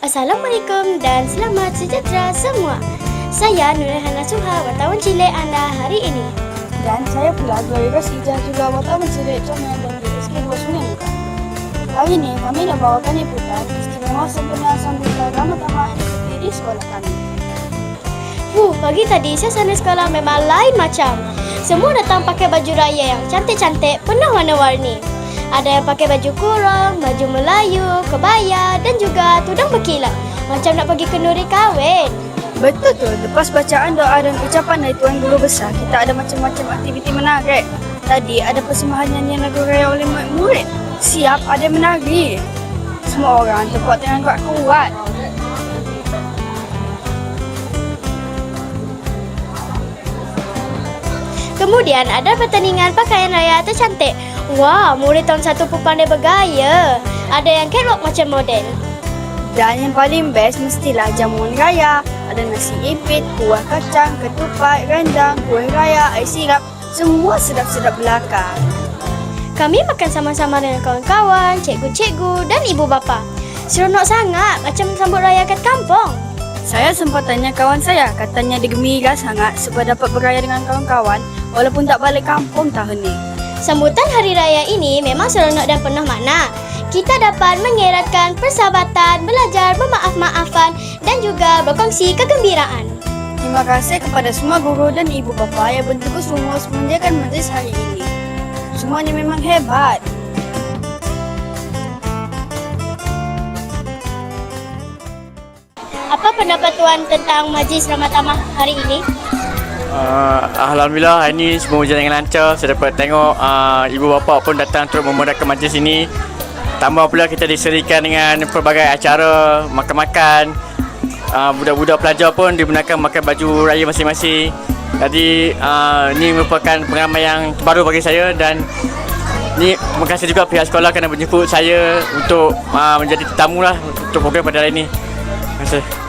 Assalamualaikum dan selamat sejahtera semua. Saya Nurhana Suha, wartawan cilik anda hari ini. Dan saya pula Glory Rosija juga wartawan cilik comel dan 29 Muka. Hari ini kami nak bawakan liputan istimewa sempurna sambutan Ramadan ikuti di sekolah kami. Huh, pagi tadi suasana sekolah memang lain macam. Semua datang pakai baju raya yang cantik-cantik penuh warna-warni. Ada yang pakai baju kurung, baju Melayu, kebaya dan juga tudung berkilat. Macam nak pergi kenduri kahwin. Betul tu, lepas bacaan doa dan ucapan dari Tuan Guru Besar, kita ada macam-macam aktiviti menarik. Tadi ada persembahan nyanyian lagu raya oleh murid. Siap ada menari. Semua orang tepuk tangan kuat-kuat. Kemudian ada pertandingan pakaian raya tercantik. Wah, murid tahun satu pun pandai bergaya. Ada yang catwalk macam model. Dan yang paling best mestilah jamuan raya. Ada nasi ipit, kuah kacang, ketupat, rendang, kuih raya, air sirap. Semua sedap-sedap belaka. Kami makan sama-sama dengan kawan-kawan, cikgu-cikgu dan ibu bapa. Seronok sangat macam sambut raya kat kampung. Saya sempat tanya kawan saya, katanya dia gembira sangat sebab dapat beraya dengan kawan-kawan walaupun tak balik kampung tahun ni. Sambutan Hari Raya ini memang seronok dan penuh makna. Kita dapat mengeratkan persahabatan, belajar memaaf-maafan dan juga berkongsi kegembiraan. Terima kasih kepada semua guru dan ibu bapa yang bertugas sungguh menjaga majlis hari ini. Semuanya memang hebat. Apa pendapat Tuan tentang Majlis Ramatamah hari ini? Uh, Alhamdulillah hari ini semua berjalan dengan lancar. Saya dapat tengok uh, ibu bapa pun datang untuk memudahkan majlis ini. Tambah pula kita diserikan dengan pelbagai acara, makan-makan. Uh, budak-budak pelajar pun digunakan makan baju raya masing-masing. Jadi uh, ini merupakan pengalaman yang baru bagi saya dan ni terima kasih juga pihak sekolah kerana menjemput saya untuk uh, menjadi tetamu lah untuk program pada hari ini. Terima kasih.